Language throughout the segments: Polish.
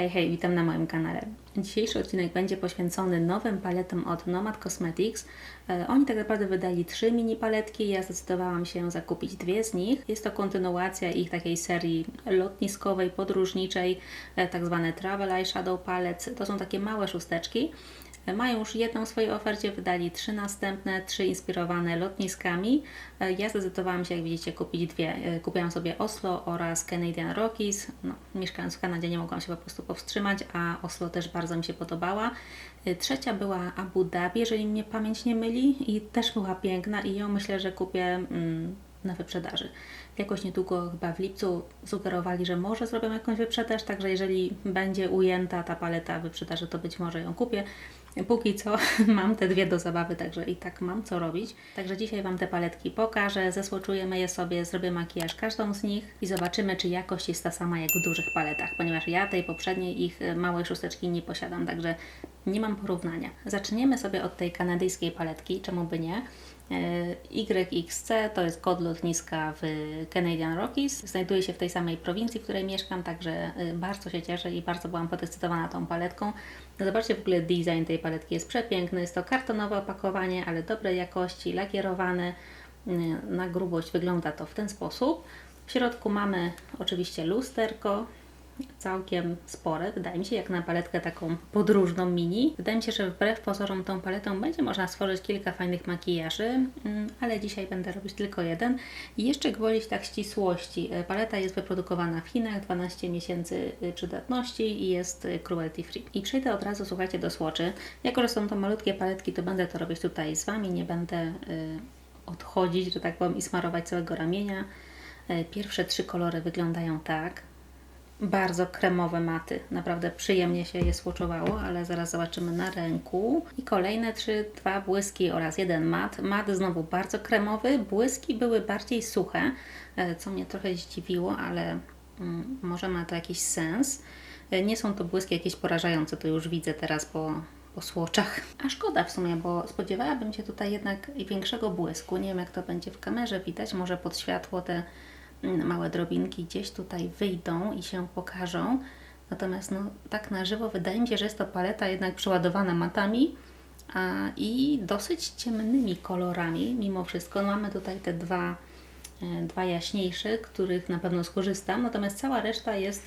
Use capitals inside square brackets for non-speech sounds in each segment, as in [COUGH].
Hej, hej, witam na moim kanale. Dzisiejszy odcinek będzie poświęcony nowym paletom od Nomad Cosmetics. E, Oni tak naprawdę wydali trzy mini paletki, ja zdecydowałam się zakupić dwie z nich. Jest to kontynuacja ich takiej serii lotniskowej, podróżniczej, e, tak zwane Travel Eyeshadow Palettes. To są takie małe szósteczki. Mają już jedną w swojej ofercie, wydali trzy następne, trzy inspirowane lotniskami. Ja zdecydowałam się, jak widzicie, kupić dwie. E, Kupiłam sobie Oslo oraz Canadian Rockies. No, mieszkając w Kanadzie nie mogłam się po prostu powstrzymać, a Oslo też bardzo mi się podobała. E, Trzecia była Abu Dhabi, jeżeli mnie pamięć nie myli i też była piękna i ją myślę, że kupię mm, na wyprzedaży. Jakoś niedługo, chyba w lipcu, sugerowali, że może zrobią jakąś wyprzedaż, także jeżeli będzie ujęta ta paleta wyprzedaży, to być może ją kupię. Póki co [LAUGHS] mam te dwie do zabawy, także i tak mam co robić. Także dzisiaj Wam te paletki pokażę, zesłoczujemy je sobie, zrobię makijaż każdą z nich i zobaczymy, czy jakość jest ta sama jak w dużych paletach, ponieważ ja tej poprzedniej ich e, małej szósteczki nie posiadam, także nie mam porównania. Zaczniemy sobie od tej kanadyjskiej paletki, czemu by nie. YXC to jest kod lotniska w Canadian Rockies. Znajduje się w tej samej prowincji, w której mieszkam, także e, bardzo się cieszę i bardzo byłam podekscytowana tą paletką. No Zobaczcie w ogóle design tej paletki jest przepiękny. Jest to kartonowe opakowanie, ale dobrej jakości, lakierowane. E, Na grubość wygląda to w ten sposób. W środku mamy oczywiście lusterko, całkiem spore, wydaje mi się, jak na paletkę taką podróżną mini. Wydaje mi się, że wbrew pozorom tą paletą będzie można stworzyć kilka fajnych makijaży, mm, ale dzisiaj będę robić tylko jeden. I jeszcze gwolić tak ścisłości. E, Paleta jest wyprodukowana w Chinach, 12 miesięcy y, przydatności i jest y, cruelty free. I przejdę od razu, słuchajcie, do słoczy. Jako, że są to malutkie paletki, to będę to robić tutaj z Wami, nie będę y, odchodzić, że tak powiem, i smarować całego ramienia. E, Pierwsze trzy kolory wyglądają tak. Bardzo kremowe maty. Naprawdę przyjemnie się je słoczowało, ale zaraz zobaczymy na ręku. I kolejne trzy, dwa błyski oraz jeden mat. Mat znowu bardzo kremowy. Błyski były bardziej suche, e, co mnie trochę zdziwiło, ale mm, może ma to jakiś sens. E, Nie są to błyski jakieś porażające, to już widzę teraz po, po słoczach. A szkoda w sumie, bo spodziewałabym się tutaj jednak większego błysku. Nie wiem, jak to będzie w kamerze widać. Może pod światło te małe drobinki gdzieś tutaj wyjdą i się pokażą. Natomiast no, tak na żywo wydaje mi się, że jest to paleta jednak przeładowana matami a, i dosyć ciemnymi kolorami mimo wszystko. No, mamy tutaj te dwa, e, dwa jaśniejsze, których na pewno skorzystam, natomiast cała reszta jest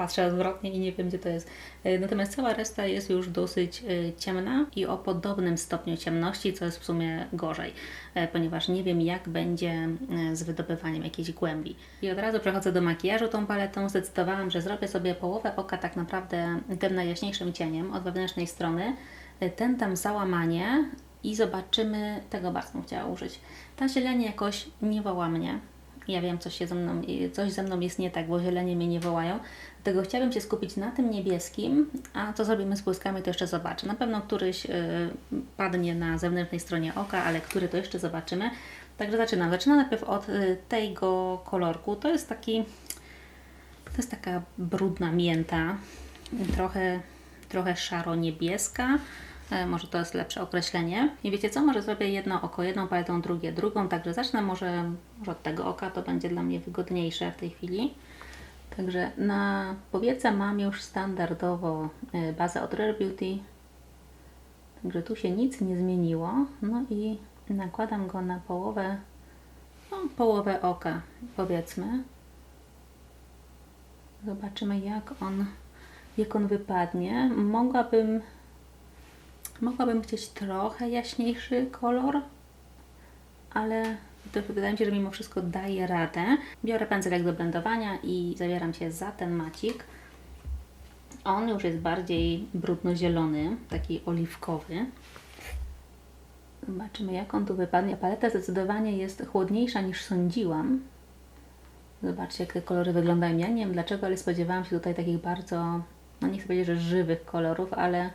patrzę odwrotnie i nie wiem, gdzie to jest. E, Natomiast cała reszta jest już dosyć e, ciemna i o podobnym stopniu ciemności, co jest w sumie gorzej, e, ponieważ nie wiem, jak będzie z wydobywaniem jakiejś głębi. I od razu przechodzę do makijażu tą paletą. Zdecydowałam, że zrobię sobie połowę oka tak naprawdę tym najjaśniejszym cieniem od wewnętrznej strony. Ten tam załamanie i zobaczymy, tego bardzo chciała użyć. Ta zielenie jakoś nie woła mnie. Ja wiem, coś, się ze mną, coś ze mną jest nie tak, bo zielenie mnie nie wołają. Dlatego chciałabym się skupić na tym niebieskim, a co zrobimy z błyskami, to jeszcze zobaczę. Na pewno któryś y, padnie na zewnętrznej stronie oka, ale który to jeszcze zobaczymy. Także zaczynam. Zaczynam najpierw od y, tego kolorku. To jest taki, to jest taka brudna mięta, trochę, trochę szaro-niebieska. E, Może to jest lepsze określenie. I wiecie co? Może zrobię jedno oko jedną paletą, drugie drugą. Także zacznę może, może od tego oka. To będzie dla mnie wygodniejsze w tej chwili. Także na powiece mam już standardowo e, bazę od Rare Beauty. Także tu się nic nie zmieniło. No i nakładam go na połowę, no, połowę oka, powiedzmy. Zobaczymy jak on, jak on wypadnie. Mogłabym, mogłabym chcieć trochę jaśniejszy kolor, ale to wydaje mi się, że mimo wszystko daje radę. Biorę pędzelek do blendowania i zabieram się za ten macik. On już jest bardziej brudno-zielony, taki oliwkowy. Zobaczymy jak on tu wypadnie. Paleta zdecydowanie jest chłodniejsza niż sądziłam. Zobaczcie jak te kolory wyglądają. Ja nie wiem dlaczego, ale spodziewałam się tutaj takich bardzo, no nie chcę powiedzieć, że żywych kolorów, ale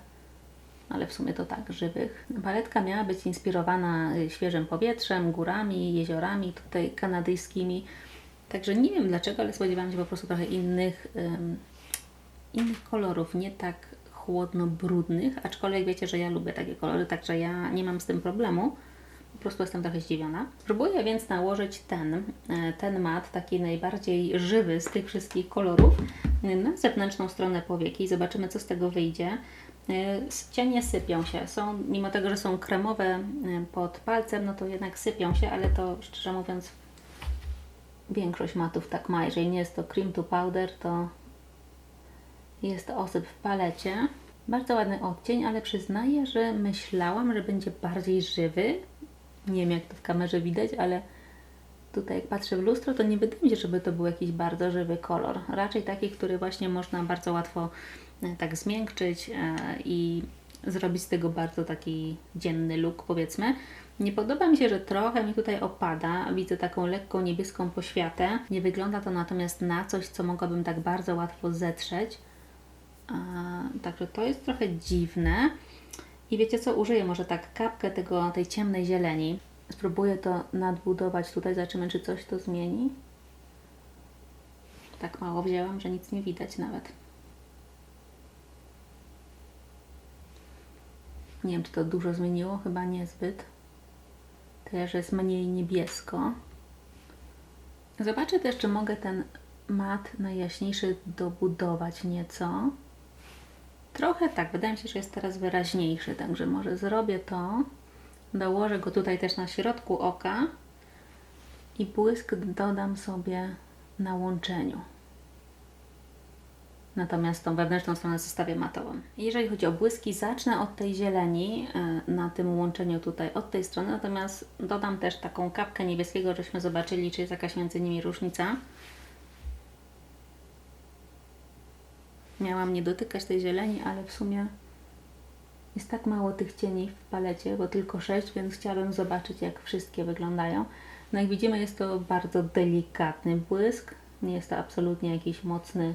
ale w sumie to tak, żywych. Paletka miała być inspirowana y, świeżym powietrzem, górami, jeziorami tutaj kanadyjskimi. Także nie wiem dlaczego, ale spodziewałam się po prostu trochę innych, ym, innych kolorów, nie tak chłodno-brudnych, aczkolwiek wiecie, że ja lubię takie kolory, także ja nie mam z tym problemu. Po prostu jestem trochę zdziwiona. Spróbuję więc nałożyć ten, e, ten mat, taki najbardziej żywy z tych wszystkich kolorów, na zewnętrzną stronę powieki i zobaczymy, co z tego wyjdzie. Y, Cienie sypią się. Są, mimo tego, że są kremowe y, pod palcem, no to jednak sypią się, ale to szczerze mówiąc większość matów tak ma. Jeżeli nie jest to cream to powder, to jest to osyp w palecie. Bardzo ładny odcień, ale przyznaję, że myślałam, że będzie bardziej żywy. Nie wiem, jak to w kamerze widać, ale tutaj jak patrzę w lustro, to nie wydaje mi się, żeby to był jakiś bardzo żywy kolor. Raczej taki, który właśnie można bardzo łatwo e, tak zmiękczyć e, i zrobić z tego bardzo taki dzienny look, powiedzmy. Nie podoba mi się, że trochę mi tutaj opada. Widzę taką lekką niebieską poświatę. Nie wygląda to natomiast na coś, co mogłabym tak bardzo łatwo zetrzeć. A, także to jest trochę dziwne. I wiecie co, użyję może tak kapkę tego, tej ciemnej zieleni. Spróbuję to nadbudować tutaj, zobaczymy czy coś to zmieni. Tak mało wzięłam, że nic nie widać nawet. Nie wiem, czy to dużo zmieniło, chyba niezbyt. Też jest mniej niebiesko. Zobaczę też, czy mogę ten mat najjaśniejszy dobudować nieco. Trochę tak, wydaje mi się, że jest teraz wyraźniejszy, także może zrobię to. Dołożę go tutaj też na środku oka i błysk dodam sobie na łączeniu. Natomiast tą wewnętrzną stronę zostawię matową. Jeżeli chodzi o błyski, zacznę od tej zieleni e, na tym łączeniu tutaj, od tej strony, natomiast dodam też taką kapkę niebieskiego, żeśmy zobaczyli, czy jest jakaś między nimi różnica. Miałam nie dotykać tej zieleni, ale w sumie jest tak mało tych cieni w palecie, bo tylko 6, więc chciałabym zobaczyć, jak wszystkie wyglądają. No jak widzimy, jest to bardzo delikatny błysk. Nie jest to absolutnie jakiś mocny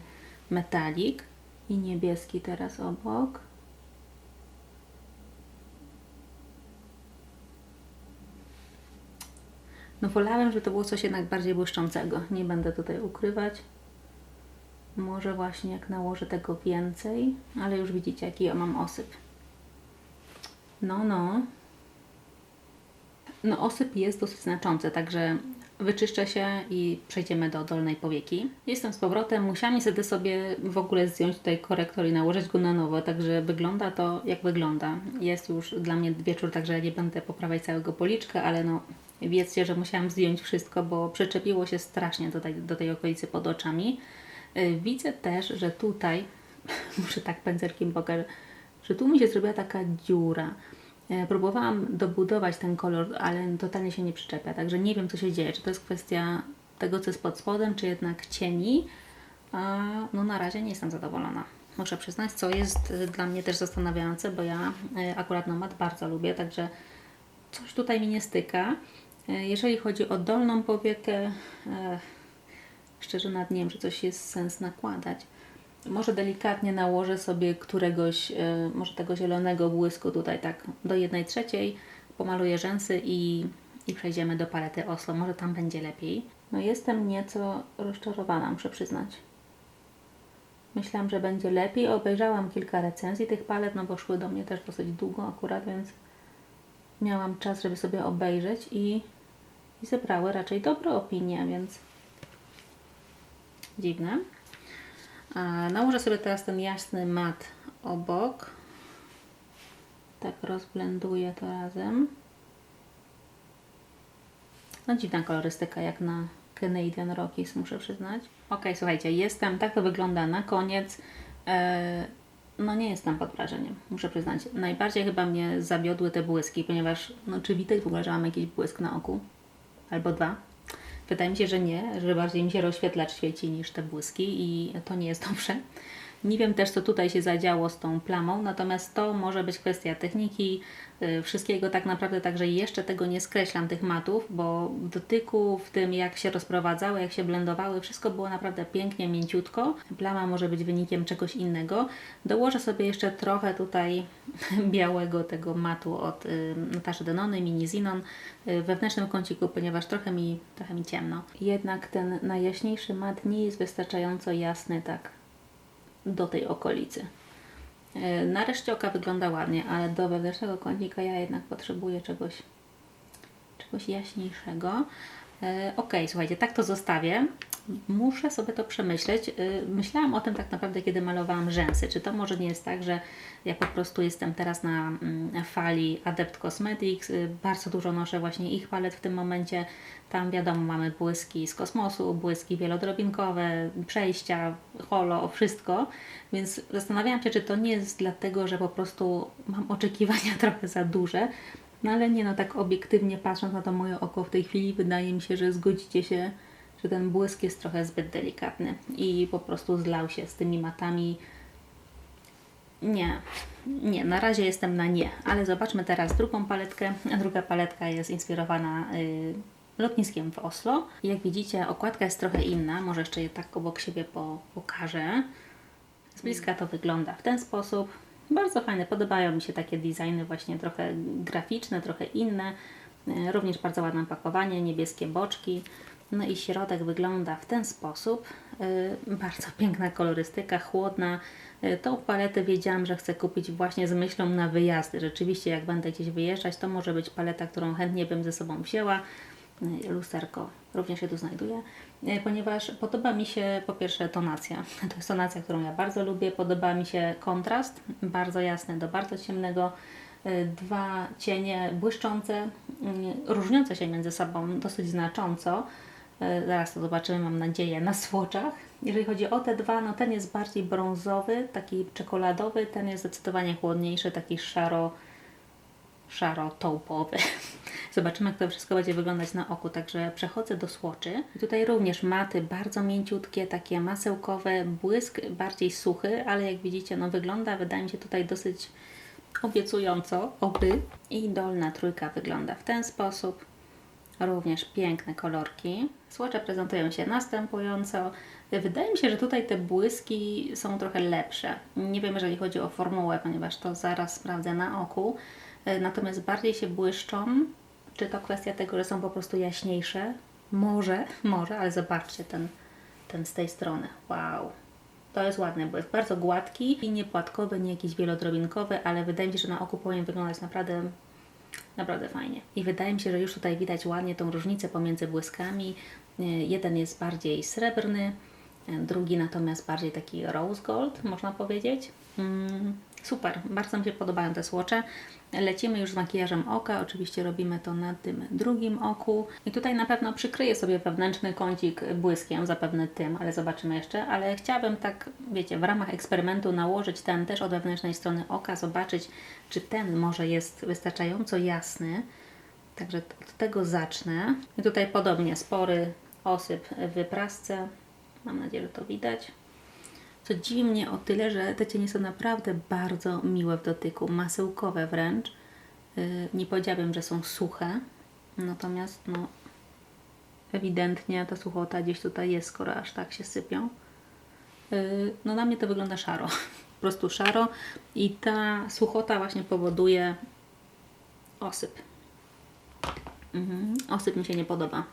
metalik. I niebieski teraz obok. No wolałem, żeby to było coś jednak bardziej błyszczącego. Nie będę tutaj ukrywać. Może właśnie jak nałożę tego więcej, ale już widzicie jaki ja mam osyp. No, no. No osyp jest dosyć znaczący, także wyczyszczę się i przejdziemy do dolnej powieki. Jestem z powrotem, musiałam niestety sobie w ogóle zdjąć tutaj korektor i nałożyć go na nowo, także wygląda to jak wygląda. Jest już dla mnie wieczór, także nie będę poprawiać całego policzka, ale no wiedzcie, że musiałam zdjąć wszystko, bo przyczepiło się strasznie do tej, do tej okolicy pod oczami. Y, Widzę też, że tutaj, [LAUGHS] muszę tak pędzelkiem pokażę, że tu mi się zrobiła taka dziura. E, Próbowałam dobudować ten kolor, ale totalnie się nie przyczepia, także nie wiem co się dzieje. Czy to jest kwestia tego, co jest pod spodem, czy jednak cieni. A, No na razie nie jestem zadowolona. Muszę przyznać, co jest y, dla mnie też zastanawiające, bo ja y, akurat Nomad bardzo lubię, także coś tutaj mi nie styka. E, Jeżeli chodzi o dolną powiekę, e, szczerze nawet nie wiem, czy coś jest sens nakładać. Może delikatnie nałożę sobie któregoś, e, może tego zielonego błysku tutaj tak do jednej trzeciej, pomaluję rzęsy i, i przejdziemy do palety Oslo. Może tam będzie lepiej. No jestem nieco rozczarowana, muszę przyznać. Myślałam, że będzie lepiej. Obejrzałam kilka recenzji tych palet, no bo szły do mnie też dosyć długo akurat, więc miałam czas, żeby sobie obejrzeć i, i zebrały raczej dobre opinie, więc dziwne. Nałożę sobie teraz ten jasny mat obok. Tak rozblenduję to razem. No dziwna kolorystyka jak na Canadian Rockies, muszę przyznać. Ok, słuchajcie, jestem, tak to wygląda na koniec. E, no nie jestem pod wrażeniem, muszę przyznać. Najbardziej chyba mnie zawiodły te błyski, ponieważ, no czy widać w ogóle, że mam jakiś błysk na oku? Albo dwa? Wydaje mi się, że nie, że bardziej mi się rozświetlacz świeci niż te błyski i to nie jest dobrze. Nie wiem też, co tutaj się zadziało z tą plamą, natomiast to może być kwestia techniki, y, wszystkiego tak naprawdę, także jeszcze tego nie skreślam, tych matów, bo w dotyku, w tym jak się rozprowadzały, jak się blendowały, wszystko było naprawdę pięknie, mięciutko. Plama może być wynikiem czegoś innego. Dołożę sobie jeszcze trochę tutaj [LAUGHS] białego tego matu od y, Nataszy Denony, Mini Zinon y, wewnętrznym kąciku, ponieważ trochę mi, trochę mi ciemno. Jednak ten najjaśniejszy mat nie jest wystarczająco jasny tak do tej okolicy. E, Na reszcie oka wygląda ładnie, ale do wewnętrznego kącika ja jednak potrzebuję czegoś, czegoś jaśniejszego. E, Ok, słuchajcie, tak to zostawię. Muszę sobie to przemyśleć. Y, Myślałam o tym tak naprawdę, kiedy malowałam rzęsy. Czy to może nie jest tak, że ja po prostu jestem teraz na mm, fali Adept Cosmetics, y, bardzo dużo noszę właśnie ich palet w tym momencie. Tam wiadomo, mamy błyski z kosmosu, błyski wielodrobinkowe, przejścia, holo, wszystko. Więc zastanawiałam się, czy to nie jest dlatego, że po prostu mam oczekiwania [LAUGHS] trochę za duże. No ale nie no, tak obiektywnie patrząc na to moje oko w tej chwili, wydaje mi się, że zgodzicie się, że ten błysk jest trochę zbyt delikatny i po prostu zlał się z tymi matami. Nie, nie, na razie jestem na nie, ale zobaczmy teraz drugą paletkę. Druga paletka jest inspirowana y, lotniskiem w Oslo. Jak widzicie, okładka jest trochę inna, może jeszcze je tak obok siebie po, pokażę. Z bliska to wygląda w ten sposób. Bardzo fajne, podobają mi się takie designy właśnie trochę graficzne, trochę inne. E, Również bardzo ładne pakowanie, niebieskie boczki. No i środek wygląda w ten sposób. E, Bardzo piękna kolorystyka, chłodna. E, Tą paletę wiedziałam, że chcę kupić właśnie z myślą na wyjazdy. Rzeczywiście, jak będę gdzieś wyjeżdżać, to może być paleta, którą chętnie bym ze sobą wzięła. E, Lusterko również się tu znajduje, ponieważ podoba mi się po pierwsze tonacja. [LAUGHS] To jest tonacja, którą ja bardzo lubię. Podoba mi się kontrast, bardzo jasny do bardzo ciemnego. Dwa cienie błyszczące, różniące się między sobą dosyć znacząco. E, Zaraz to zobaczymy, mam nadzieję, na swoczach. Jeżeli chodzi o te dwa, no ten jest bardziej brązowy, taki czekoladowy, ten jest zdecydowanie chłodniejszy, taki szaro, szaro-taupowy. [LAUGHS] Zobaczymy, jak to wszystko będzie wyglądać na oku. Także przechodzę do słoczy. Tutaj również maty bardzo mięciutkie, takie masełkowe, błysk bardziej suchy, ale jak widzicie, no wygląda, wydaje mi się tutaj dosyć obiecująco, oby. I dolna trójka wygląda w ten sposób. Również piękne kolorki. Słocze prezentują się następująco. Wydaje mi się, że tutaj te błyski są trochę lepsze. Nie wiem, jeżeli chodzi o formułę, ponieważ to zaraz sprawdzę na oku. E, Natomiast bardziej się błyszczą. Czy to kwestia tego, że są po prostu jaśniejsze? Może, [LAUGHS] może, ale zobaczcie ten, ten z tej strony. Wow. To jest ładny błysk, bardzo gładki i nie płatkowy, nie jakiś wielodrobinkowy, ale wydaje mi się, że na oku powinien wyglądać naprawdę Naprawdę fajnie. I wydaje mi się, że już tutaj widać ładnie tą różnicę pomiędzy błyskami. E, Jeden jest bardziej srebrny, e, drugi natomiast bardziej taki rose gold, można powiedzieć. Mm, super, bardzo mi się podobają te słocze. Lecimy już z makijażem oka, oczywiście robimy to na tym drugim oku. I tutaj na pewno przykryję sobie wewnętrzny kącik błyskiem, zapewne tym, ale zobaczymy jeszcze. Ale chciałabym tak, wiecie, w ramach eksperymentu nałożyć ten też od wewnętrznej strony oka, zobaczyć, czy ten może jest wystarczająco jasny. Także od tego zacznę. I tutaj podobnie spory osyp w prasce. Mam nadzieję, że to widać. Co dziwi mnie o tyle, że te cienie są naprawdę bardzo miłe w dotyku, masełkowe wręcz. Yy, Nie powiedziałabym, że są suche, natomiast no, ewidentnie ta suchota gdzieś tutaj jest, skoro aż tak się sypią. Yy, No na mnie to wygląda szaro, [LAUGHS] po prostu szaro i ta suchota właśnie powoduje osyp. Mhm. Osyp mi się nie podoba,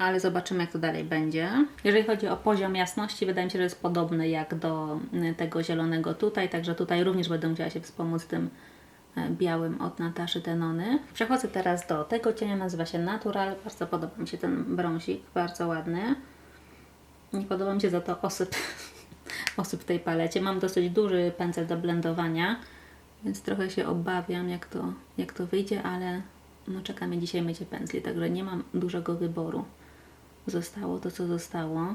ale zobaczymy, jak to dalej będzie. Jeżeli chodzi o poziom jasności, wydaje mi się, że jest podobny jak do y, tego zielonego tutaj, także tutaj również będę musiała się wspomóc tym e, białym od Nataszy Denony. Przechodzę teraz do tego cienia, nazywa się Natural. Bardzo podoba mi się ten brązik, bardzo ładny. Nie podoba mi się za to osyp, [LAUGHS] osyp w tej palecie. Mam dosyć duży pędzel do blendowania, więc trochę się obawiam, jak to, jak to wyjdzie, ale no czeka mnie dzisiaj mycie pędzli, także nie mam dużego wyboru. Zostało to, co zostało.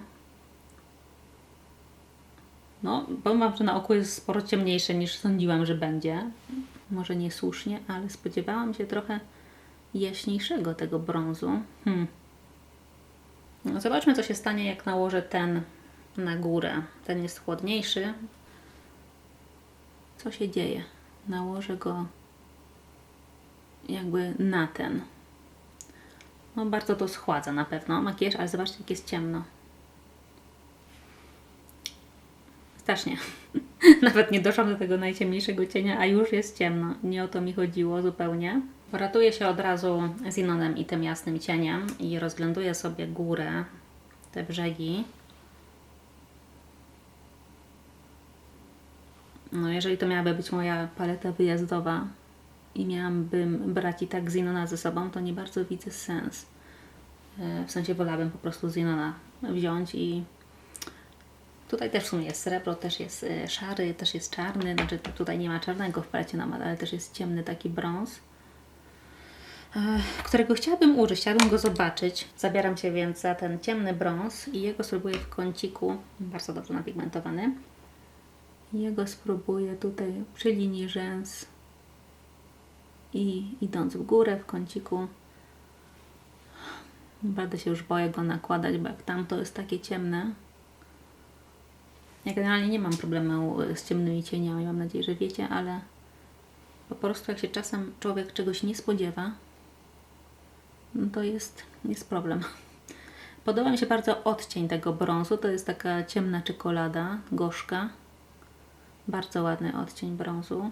No, powiem Wam, że na oku jest sporo ciemniejsze niż sądziłam, że będzie. Może niesłusznie, ale spodziewałam się trochę jaśniejszego tego brązu. Hmm. No, zobaczmy, co się stanie, jak nałożę ten na górę. Ten jest chłodniejszy. Co się dzieje? Nałożę go jakby na ten. No bardzo to schładza na pewno makijaż, ale zobaczcie jak jest ciemno. Strasznie. [LAUGHS] Nawet nie doszłam do tego najciemniejszego cienia, a już jest ciemno. Nie o to mi chodziło zupełnie. Poratuję się od razu z Inonem i tym jasnym cieniem i rozgląduję sobie górę, te brzegi. No jeżeli to miałaby być moja paleta wyjazdowa, i miałabym brać i tak Zinona ze sobą, to nie bardzo widzę sens. E, W sensie wolałabym po prostu z Zenona wziąć i tutaj też w sumie jest srebro, też jest e, szary, też jest czarny. Znaczy tutaj nie ma czarnego w palecie Nomad, ale też jest ciemny taki brąz e, którego chciałabym użyć, chciałabym go zobaczyć. Zabieram się więc za ten ciemny brąz i jego spróbuję w kąciku, bardzo dobrze napigmentowany. Jego spróbuję tutaj przy linii rzęs i idąc w górę w kąciku. Naprawdę się już boję go nakładać, bo jak tamto jest takie ciemne. Ja generalnie nie mam problemu z ciemnymi cieniami, mam nadzieję, że wiecie, ale po prostu jak się czasem człowiek czegoś nie spodziewa, no to jest, jest problem. Podoba mi się bardzo odcień tego brązu. To jest taka ciemna czekolada, gorzka. Bardzo ładny odcień brązu.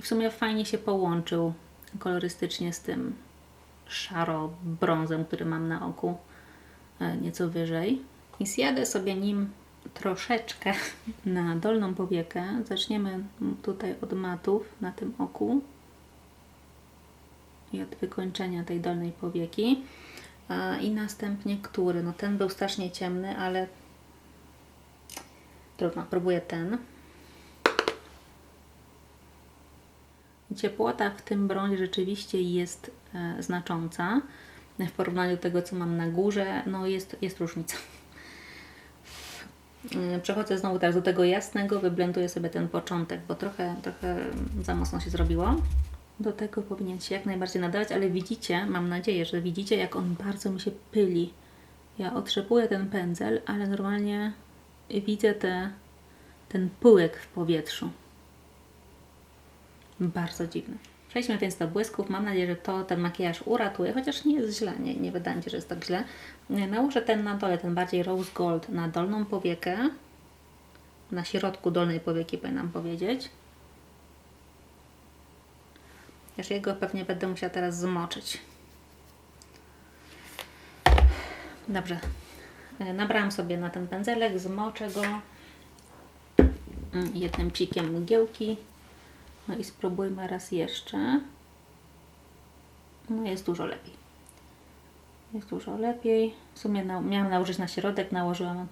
W sumie fajnie się połączył kolorystycznie z tym szaro-brązem, który mam na oku e, nieco wyżej. I zjadę sobie nim troszeczkę [LAUGHS] na dolną powiekę. Zaczniemy tutaj od matów na tym oku i od wykończenia tej dolnej powieki. A, I następnie który? No ten był strasznie ciemny, ale trudno, próbuję ten. Ciepłota w tym brązie rzeczywiście jest e, znacząca. W porównaniu do tego, co mam na górze, no jest, jest różnica. E, Przechodzę znowu teraz do tego jasnego, wyblenduję sobie ten początek, bo trochę, trochę za mocno się zrobiło. Do tego powinien się jak najbardziej nadawać, ale widzicie, mam nadzieję, że widzicie, jak on bardzo mi się pyli. Ja otrzepuję ten pędzel, ale normalnie widzę te, ten pyłek w powietrzu. Bardzo dziwne. Przejdźmy więc do błysków. Mam nadzieję, że to ten makijaż uratuje, chociaż nie jest źle, nie, nie wydaje mi się, że jest tak źle. Nałożę ten na dole, ten bardziej rose gold na dolną powiekę. Na środku dolnej powieki powinnam powiedzieć. Też jego pewnie będę musiała teraz zmoczyć. Dobrze. E, Nabrałam sobie na ten pędzelek, zmoczę go mm, jednym cikiem mgiełki. No i spróbujmy raz jeszcze. No jest dużo lepiej. Jest dużo lepiej. W sumie na, miałam nałożyć na środek, nałożyłam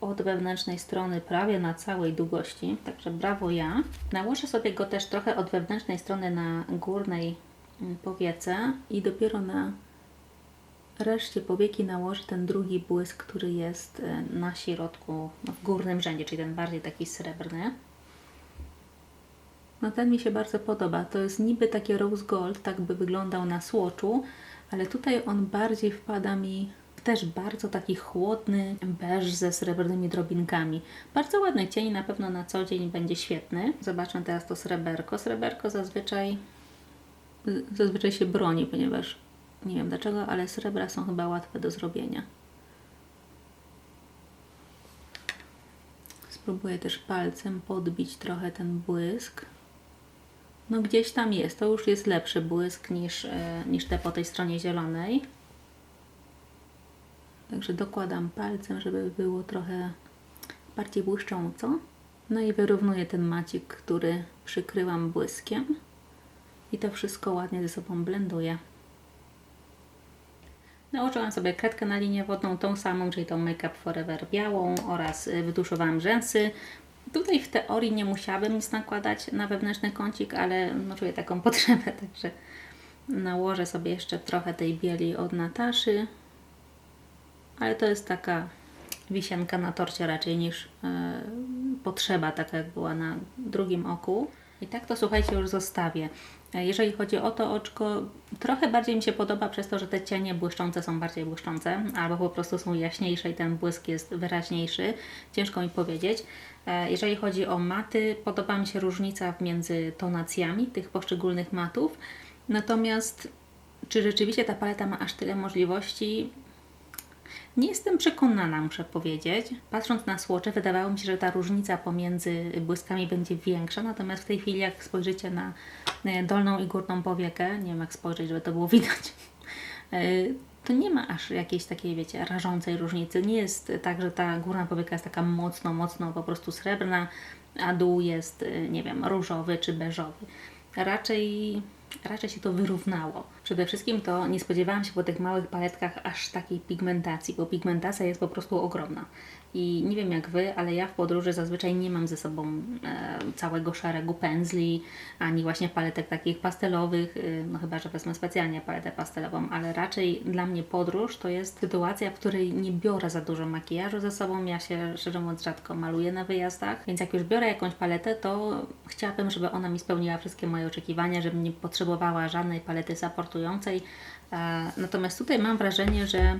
od wewnętrznej strony prawie na całej długości, także brawo ja. Nałożę sobie go też trochę od wewnętrznej strony na górnej mm, powiece i dopiero na reszcie powieki nałożę ten drugi błysk, który jest e, na środku, no, w górnym rzędzie, czyli ten bardziej taki srebrny. No ten mi się bardzo podoba. To jest niby takie rose gold, tak by wyglądał na słoczu, ale tutaj on bardziej wpada mi w też bardzo taki chłodny beż ze srebrnymi drobinkami. Bardzo ładny cień, na pewno na co dzień będzie świetny. Zobaczmy teraz to sreberko. Sreberko zazwyczaj zazwyczaj się broni, ponieważ nie wiem dlaczego, ale srebra są chyba łatwe do zrobienia. Spróbuję też palcem podbić trochę ten błysk. No gdzieś tam jest, to już jest lepszy błysk niż, e, niż te po tej stronie zielonej. Także dokładam palcem, żeby było trochę bardziej błyszcząco. No i wyrównuję ten macik, który przykryłam błyskiem. I to wszystko ładnie ze sobą blenduję. Nałożyłam sobie kredkę na linię wodną, tą samą, czyli tą Make Up Forever białą oraz y, wytuszowałam rzęsy. Tutaj w teorii nie musiałabym nic nakładać na wewnętrzny kącik, ale no, czuję taką [LAUGHS] potrzebę, także nałożę sobie jeszcze trochę tej bieli od Nataszy. Ale to jest taka wisienka na torcie raczej niż e, potrzeba, taka jak była na drugim oku. I tak to słuchajcie już zostawię. E, Jeżeli chodzi o to oczko, trochę bardziej mi się podoba przez to, że te cienie błyszczące są bardziej błyszczące, albo po prostu są jaśniejsze i ten błysk jest wyraźniejszy. Ciężko mi powiedzieć. E, Jeżeli chodzi o maty, podoba mi się różnica między tonacjami tych poszczególnych matów. Natomiast czy rzeczywiście ta paleta ma aż tyle możliwości? Nie jestem przekonana, muszę powiedzieć. Patrząc na słocze, wydawało mi się, że ta różnica pomiędzy błyskami będzie większa, natomiast w tej chwili, jak spojrzycie na e, dolną i górną powiekę, nie wiem jak spojrzeć, żeby to było widać, [LAUGHS] e, to nie ma aż jakiejś takiej, wiecie, rażącej różnicy. Nie jest tak, że ta górna powieka jest taka mocno, mocno po prostu srebrna, a dół jest, e, nie wiem, różowy czy beżowy. Raczej raczej się to wyrównało. Przede wszystkim to nie spodziewałam się po tych małych paletkach aż takiej pigmentacji, bo pigmentacja jest po prostu ogromna. I nie wiem jak Wy, ale ja w podróży zazwyczaj nie mam ze sobą e, całego szeregu pędzli, ani właśnie paletek takich pastelowych, y, no chyba, że wezmę specjalnie paletę pastelową, ale raczej dla mnie podróż to jest sytuacja, w której nie biorę za dużo makijażu ze sobą. Ja się szczerze mówiąc rzadko maluję na wyjazdach, więc jak już biorę jakąś paletę, to chciałabym, żeby ona mi spełniła wszystkie moje oczekiwania, żebym nie potrzebowała żadnej palety supportującej. E, Natomiast tutaj mam wrażenie, że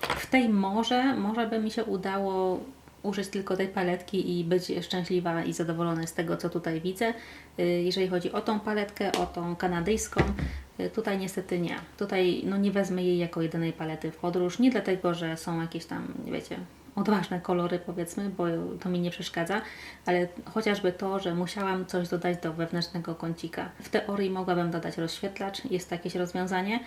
w tej może, może by mi się udało użyć tylko tej paletki i być szczęśliwa i zadowolona z tego, co tutaj widzę. Y, Jeżeli chodzi o tą paletkę, o tą kanadyjską, y, tutaj niestety nie. Tutaj no, nie wezmę jej jako jedynej palety w podróż. Nie dlatego, że są jakieś tam, wiecie, odważne kolory powiedzmy, bo to mi nie przeszkadza, ale chociażby to, że musiałam coś dodać do wewnętrznego kącika. W teorii mogłabym dodać rozświetlacz, jest jakieś rozwiązanie,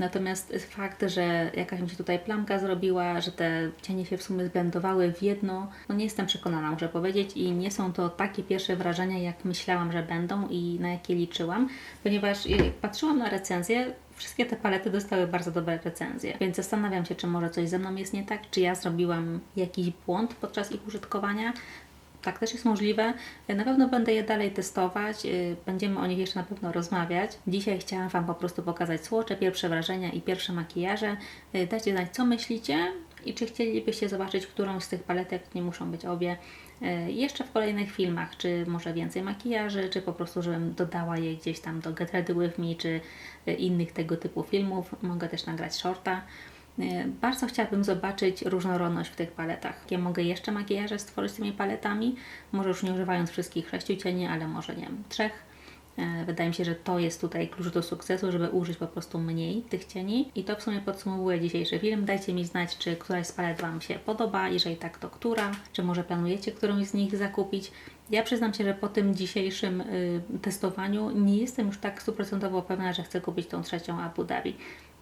Natomiast fakt, że jakaś mi się tutaj plamka zrobiła, że te cienie się w sumie zblendowały w jedno, no nie jestem przekonana, muszę powiedzieć, i nie są to takie pierwsze wrażenia, jak myślałam, że będą i na jakie liczyłam, ponieważ jak patrzyłam na recenzję, wszystkie te palety dostały bardzo dobre recenzje, więc zastanawiam się, czy może coś ze mną jest nie tak, czy ja zrobiłam jakiś błąd podczas ich użytkowania, tak też jest możliwe. Na pewno będę je dalej testować. y, Będziemy o nich jeszcze na pewno rozmawiać. Dzisiaj chciałam Wam po prostu pokazać słocze, pierwsze wrażenia i pierwsze makijaże. Y, Dajcie znać, co myślicie i czy chcielibyście zobaczyć którąś z tych paletek, nie muszą być obie, y, jeszcze w kolejnych filmach, czy może więcej makijaży, czy po prostu, żebym dodała je gdzieś tam do Get Ready With Me, czy y, innych tego typu filmów. Mogę też nagrać shorta. E, Bardzo chciałabym zobaczyć różnorodność w tych paletach. Jakie mogę jeszcze makijaże stworzyć z tymi paletami? Może już nie używając wszystkich sześciu cieni, ale może nie wiem, trzech. E, Wydaje mi się, że to jest tutaj klucz do sukcesu, żeby użyć po prostu mniej tych cieni. I to w sumie podsumowuje dzisiejszy film. Dajcie mi znać, czy któraś z palet Wam się podoba, jeżeli tak, to która? Czy może planujecie którąś z nich zakupić? Ja przyznam się, że po tym dzisiejszym y, testowaniu nie jestem już tak stuprocentowo pewna, że chcę kupić tą trzecią Abu Dhabi.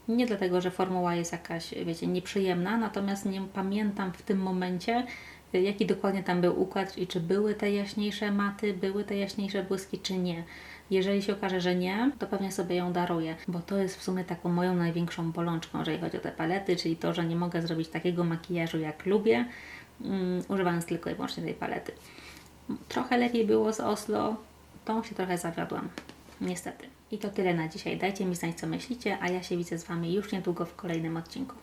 Nie dlatego, że formuła jest jakaś, wiecie, nieprzyjemna, natomiast nie pamiętam w tym momencie, y, jaki dokładnie tam był układ i czy były te jaśniejsze maty, były te jaśniejsze błyski, czy nie. Jeżeli się okaże, że nie, to pewnie sobie ją daruję, bo to jest w sumie taką moją największą bolączką, jeżeli chodzi o te palety, czyli to, że nie mogę zrobić takiego makijażu, jak lubię, um, używając tylko i wyłącznie tej palety. Trochę lepiej było z Oslo, tą się trochę zawiodłam, niestety. I to tyle na dzisiaj. Dajcie mi znać, co myślicie, a ja się widzę z Wami już niedługo w kolejnym odcinku.